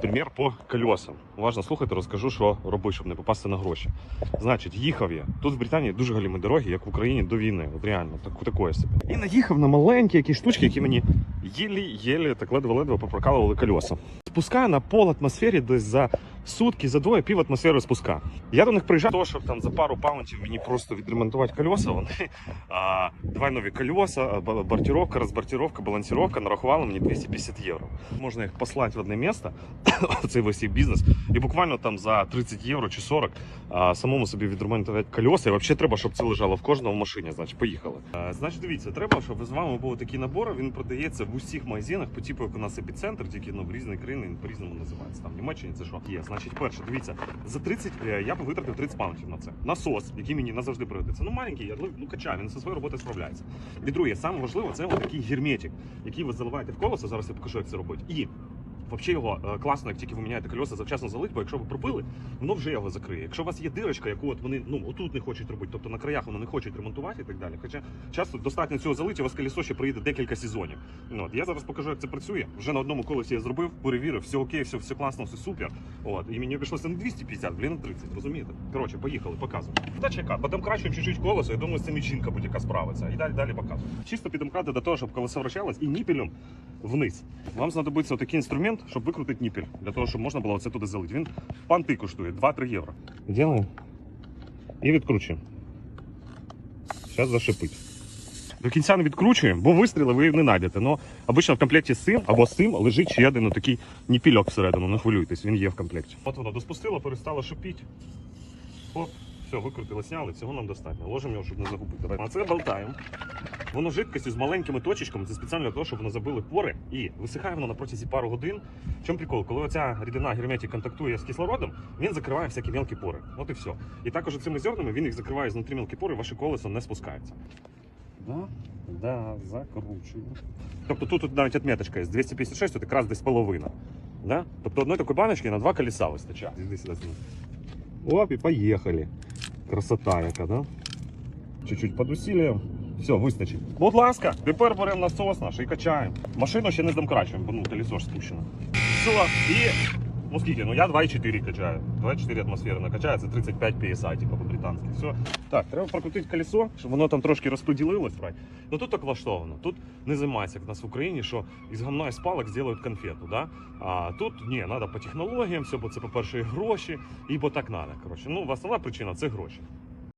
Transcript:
Примір по колесам. Уважно слухайте, розкажу, що робити, щоб не попасти на гроші. Значить, їхав я. Тут в Британії дуже галімі дороги, як в Україні до війни. От реально, так, такое собі. І наїхав на маленькі якісь штучки, які мені єлі-єлі так ледве-ледве попрокалували колеса. Спускаю на пол атмосфері десь за сутки, за двоє пів атмосфери спуска. Я до них приїжджав, того, щоб там за пару паунтів мені просто відремонтувати колеса. Вони а, два нові колеса, а, ба- бортировка, розбортировка, балансировка нарахували мені 250 євро. Можна їх послати в одне місце, цей весь бізнес, і буквально там за 30 євро чи 40 а, самому собі відремонтувати колеса. І взагалі треба, щоб це лежало в кожному в машині. Значить, поїхали. А, значить, дивіться, треба, щоб з вами був такий набор. Він продається в усіх магазинах, по типу як у нас епіцентр, тільки ну, в різні країни він по-різному називається. Там в Німеччині це що є. Значить, перше, дивіться, за 30 е, я б витратив 30 паунтів на це. Насос, який мені назавжди пригодиться. Ну маленький, я ну качаю, він зі своєю роботою справляється. І друге, саме важливо, це отакий герметик, який ви заливаєте в колесо. Зараз я покажу, як це робити. І Взагалі його е, класно, як тільки ви міняєте колеса, завчасно залить, бо якщо ви пробили, воно вже його закриє. Якщо у вас є дирочка, яку от вони ну отут не хочуть робити, тобто на краях вони не хочуть ремонтувати і так далі. Хоча часто достатньо цього залити, у вас колесо ще проїде декілька сезонів. Ну, от я зараз покажу, як це працює. Вже на одному колесі я зробив, перевірив, все окей, все, все класно, все супер. От і мені обійшлося не 250, блін, а 30, розумієте? Коротше, поїхали, показую. Та чекай, потім краще чуть-чуть колесо. Я думаю, цим і жінка будь-яка справиться. І далі далі показую. Чисто підімкати до того, щоб колесо вращалось і ніпелем вниз. Вам знадобиться отакий інструмент, щоб викрутити ніпель, для того, щоб можна було це туди залити. Він панти коштує 2-3 євро. Ділаємо і відкручуємо. Зараз зашипить. До кінця не відкручуємо, бо вистріли ви не знайдете. Ну, обично в комплекті з цим або з цим лежить ще один такий ніпільок всередину, не хвилюйтесь, він є в комплекті. От воно доспустило, перестало шипіти. Оп, все, викрутили, сняли, цього нам достатньо. Ложимо його, щоб не загубити. Давай. А це болтаємо. Воно жидкістю з маленькими точечками, це спеціально для того, щоб воно забили пори і висихає воно на протязі пару годин. В чому прикол? Коли оця рідина герметик контактує з кислородом, він закриває всякі мелкі пори. От і все. І також цими зернами він їх закриває знутрі мелкі пори, ваше колесо не спускається. Да, да, закручую. Тобто тут, тут навіть отметочка є 256, тут якраз десь половина. Да? Тобто одної такої баночки на два колеса вистачає. Іди сюди. Оп, і поїхали. Красота яка, да? Чуть-чуть під усилием. Все, вистачить. Будь ласка, тепер беремо насос наш і качаємо. Машину ще не здомкрачуємо, бо ну, колесо ж спущено. Все, і Ну скільки? Ну я 2,4 качаю. 2,4 атмосфери накачаю, це 35 PSI, типу по-британськи. Все. Так, треба прокрутити колесо, щоб воно там трошки розподілилось. Правильно. Ну тут так влаштовано. Тут не займається, як нас в Україні, що із гамна і спалок палок зроблять конфету. Да? А тут ні, треба по технологіям, все, бо це, по-перше, гроші, і бо так треба. Коротше. Ну, основна причина це гроші.